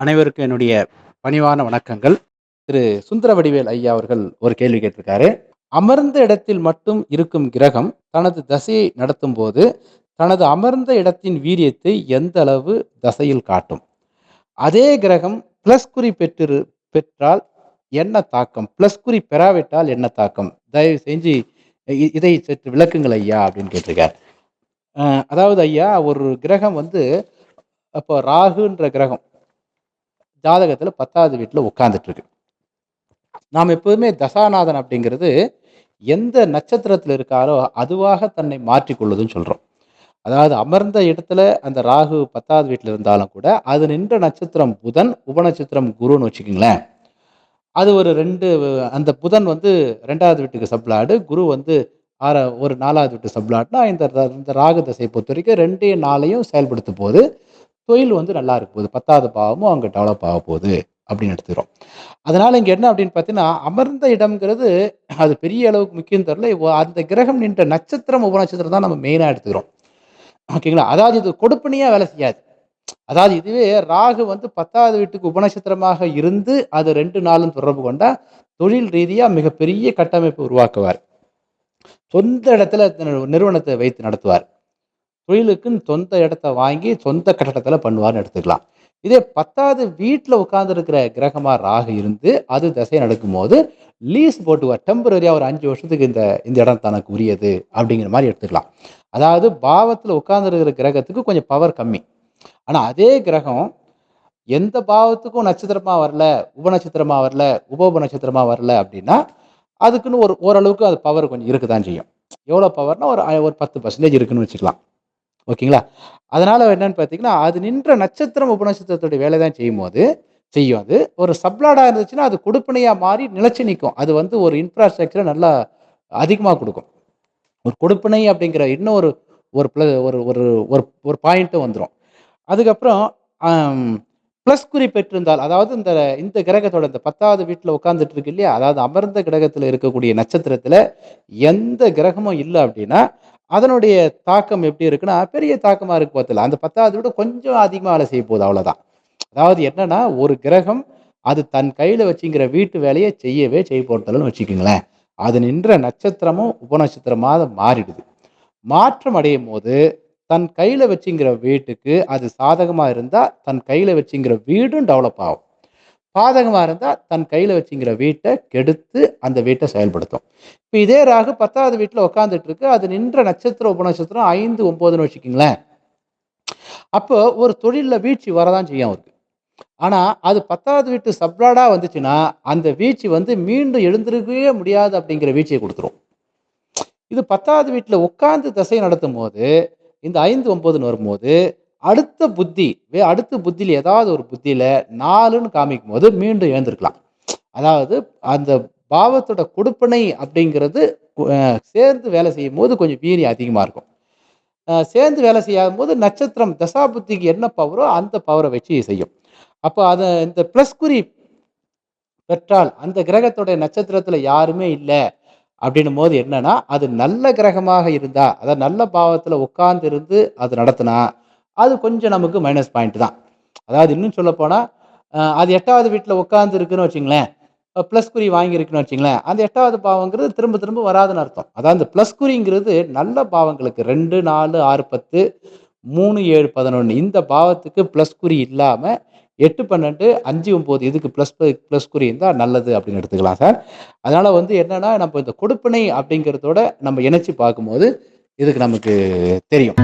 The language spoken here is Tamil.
அனைவருக்கும் என்னுடைய பணிவான வணக்கங்கள். திரு சுந்தரவடிவேல் ஐயா அவர்கள் ஒரு கேள்வி கேட்டிருக்காரு. அமர்ந்த இடத்தில் மட்டும் இருக்கும் கிரகம் தனது தசையை நடத்தும் போது தனது அமர்ந்த இடத்தின் வீரியத்தை எந்த அளவு தசையில் காட்டும்? அதே கிரகம் பிளஸ் குறி பெற்று பெற்றால் என்ன தாக்கம்? பிளஸ் குறி பெறாவிட்டால் என்ன தாக்கம்? தயவு செஞ்சு இதை சற்று விளக்குங்கள் ஐயா அப்படின்னு கேட்டிருக்கார். அதாவது ஐயா ஒரு கிரகம் வந்து அப்போ ராகுன்ற கிரகம் ஜாதகத்தில் பத்தாவது வீட்டில் உட்காந்துட்டு இருக்கு நாம் எப்போதுமே தசாநாதன் அப்படிங்கிறது எந்த நட்சத்திரத்தில் இருக்காரோ அதுவாக தன்னை மாற்றிக்கொள்ளுதுன்னு சொல்கிறோம் அதாவது அமர்ந்த இடத்துல அந்த ராகு பத்தாவது வீட்டில் இருந்தாலும் கூட அது நின்ற நட்சத்திரம் புதன் உபநட்சத்திரம் குருன்னு வச்சுக்கிங்களேன். அது ஒரு ரெண்டு அந்த புதன் வந்து ரெண்டாவது வீட்டுக்கு சப்ளாடு குரு வந்து ஆற ஒரு நாலாவது வீட்டு சப்ளாட்னா இந்த இந்த ராகு தசையை பொறுத்த வரைக்கும் ரெண்டே நாளையும் செயல்படுத்தும் போது தொழில் வந்து நல்லா இருக்க போகுது பத்தாவது பாவமும் அங்கே டெவலப் ஆக போகுது அப்படின்னு எடுத்துக்கிறோம். அதனால இங்க என்ன அப்படின்னு பார்த்தீங்கன்னா அமர்ந்த இடம்ங்கிறது அது பெரிய அளவுக்கு முக்கியம் தெரியல. அந்த கிரகம் நின்ற நட்சத்திரம் உபநட்சத்திரம் தான் நம்ம மெயினாக எடுத்துக்கிறோம். ஓகேங்களா அதாவது இது கொடுப்பனியா வேலை செய்யாது. அதாவது இதுவே ராகு வந்து பத்தாவது வீட்டுக்கு உபநட்சத்திரமாக இருந்து அது ரெண்டு நாளும் தொடர்பு கொண்டா தொழில் ரீதியாக மிகப்பெரிய கட்டமைப்பு உருவாக்குவார். சொந்த இடத்துல நிறுவனத்தை வைத்து நடத்துவார். தொழிலுக்குன்னு சொந்த இடத்த வாங்கி சொந்த கட்டடத்தில் பண்ணுவார்னு எடுத்துக்கலாம். இதே பத்தாவது வீட்டில் உட்காந்துருக்கிற கிரகமாக ராகு இருந்து அது தசை நடக்கும்போது லீஸ் போட்டுவார் டெம்பரரியாக ஒரு அஞ்சு வருஷத்துக்கு இந்த இந்த இடம் தனக்கு உரியது அப்படிங்கிற மாதிரி எடுத்துக்கலாம். அதாவது பாவத்தில் உட்காந்துருக்கிற கிரகத்துக்கு கொஞ்சம் பவர் கம்மி. ஆனால் அதே கிரகம் எந்த பாவத்துக்கும் நட்சத்திரமாக வரல உபநட்சத்திரமாக வரல உப நட்சத்திரமாக வரல அப்படின்னா அதுக்குன்னு ஒரு ஓரளவுக்கு அது பவர் கொஞ்சம் இருக்குதான் செய்யும். எவ்வளோ பவர்னா ஒரு ஒரு பத்து பர்சன்டேஜ் இருக்குன்னு வச்சுக்கலாம். ஓகேங்களா? அதனால என்னன்னு பார்த்தீங்கன்னா அது நின்ற நட்சத்திரம் உபநட்சத்திரத்துடைய வேலை தான் செய்யும் போது செய்யும் அது. ஒரு சப்ளாடாக இருந்துச்சுன்னா அது கொடுப்பனையாக மாறி நிலச்சி நிற்கும் அது வந்து ஒரு இன்ஃப்ராஸ்ட்ரக்சரை நல்லா அதிகமாக கொடுக்கும். ஒரு கொடுப்பனை அப்படிங்கிற இன்னும் ஒரு ஒரு ப்ளஸ் ஒரு ஒரு ஒரு ஒரு பாயிண்ட்டும் வந்துடும் அதுக்கப்புறம் ப்ளஸ் குறி பெற்றிருந்தால் அதாவது இந்த இந்த கிரகத்தோட இந்த பத்தாவது வீட்டில் உட்காந்துட்டு இருக்கு இல்லையா? அதாவது அமர்ந்த கிரகத்தில் இருக்கக்கூடிய நட்சத்திரத்தில் எந்த கிரகமும் இல்லை அப்படின்னா அதனுடைய தாக்கம் எப்படி இருக்குன்னா பெரிய தாக்கமாக இருக்கு பார்த்தல அந்த பத்தாவது விட கொஞ்சம் அதிகமாக வேலை செய்ய போகுது அவ்வளோதான் அதாவது என்னன்னா ஒரு கிரகம் அது தன் கையில் வச்சுங்கிற வீட்டு வேலையை செய்யவே செய்ய போட்டலன்னு வச்சுக்கோங்களேன். அது நின்ற நட்சத்திரமும் உபநட்சத்திரமாக மாறிடுது. மாற்றம் அடையும் போது தன் கையில வச்சுங்கிற வீட்டுக்கு அது சாதகமா இருந்தா தன் கையில வச்சுங்கிற வீடும் டெவலப் ஆகும். பாதகமாக இருந்தால் தன் கையில் வச்சுங்கிற வீட்டை கெடுத்து அந்த வீட்டை செயல்படுத்தும். இப்போ இதே ராகு பத்தாவது வீட்டில் உட்காந்துட்டு இருக்கு அது நின்ற நட்சத்திர உபநட்சத்திரம் ஐந்து ஒம்போதுன்னு வச்சுக்கோங்களேன். அப்போ ஒரு தொழிலில் வீழ்ச்சி வரதான் செய்யும் அவருக்கு. ஆனால் அது பத்தாவது வீட்டு சப்ளாடாக வந்துச்சுன்னா அந்த வீழ்ச்சி வந்து மீண்டும் எழுந்திருக்கவே முடியாது அப்படிங்கிற வீழ்ச்சியை கொடுத்துரும். இது பத்தாவது வீட்டில் உட்காந்து தசை நடத்தும் போது இந்த ஐந்து ஒம்போதுன்னு வரும்போது அடுத்த புத்தி வே அடுத்த புத்தியில் ஏதாவது ஒரு புத்தியில் நாலுன்னு காமிக்கும் போது மீண்டும் எழுந்திருக்கலாம். அதாவது அந்த பாவத்தோட கொடுப்பனை அப்படிங்கிறது சேர்ந்து வேலை செய்யும் போது கொஞ்சம் வீரியம் அதிகமாக இருக்கும். சேர்ந்து வேலை செய்யாத போது நட்சத்திரம் தசா புத்திக்கு என்ன பவரோ அந்த பவரை வச்சு செய்யும். அப்போ அதை இந்த ப்ளஸ் குறி பெற்றால் அந்த கிரகத்தோட நட்சத்திரத்தில் யாருமே இல்லை அப்படின்னும் போது என்னன்னா அது நல்ல கிரகமாக இருந்தா அதாவது நல்ல பாவத்தில் உட்கார்ந்து இருந்து அது நடத்தினா அது கொஞ்சம் நமக்கு மைனஸ் பாயிண்ட் தான். அதாவது இன்னும் சொல்லப்போனால் அது எட்டாவது வீட்டில் உட்காந்துருக்குன்னு வச்சுங்களேன் ப்ளஸ் குறி வாங்கியிருக்குன்னு வச்சுங்களேன் அந்த எட்டாவது பாவங்கிறது திரும்ப திரும்ப வராதுன்னு அர்த்தம். அதாவது அந்த ப்ளஸ் குறிங்கிறது நல்ல பாவங்களுக்கு ரெண்டு நாலு ஆறு பத்து மூணு ஏழு பதினொன்று இந்த பாவத்துக்கு ப்ளஸ் குறி இல்லாமல் எட்டு பன்னெண்டு அஞ்சு ஒம்பது இதுக்கு ப்ளஸ் ப்ளஸ் குறி இருந்தால் நல்லது அப்படின்னு எடுத்துக்கலாம் சார். அதனால் வந்து என்னென்னா நம்ம இந்த கொடுப்பினை அப்படிங்கிறதோட நம்ம இணைச்சி பார்க்கும்போது இதுக்கு நமக்கு தெரியும்.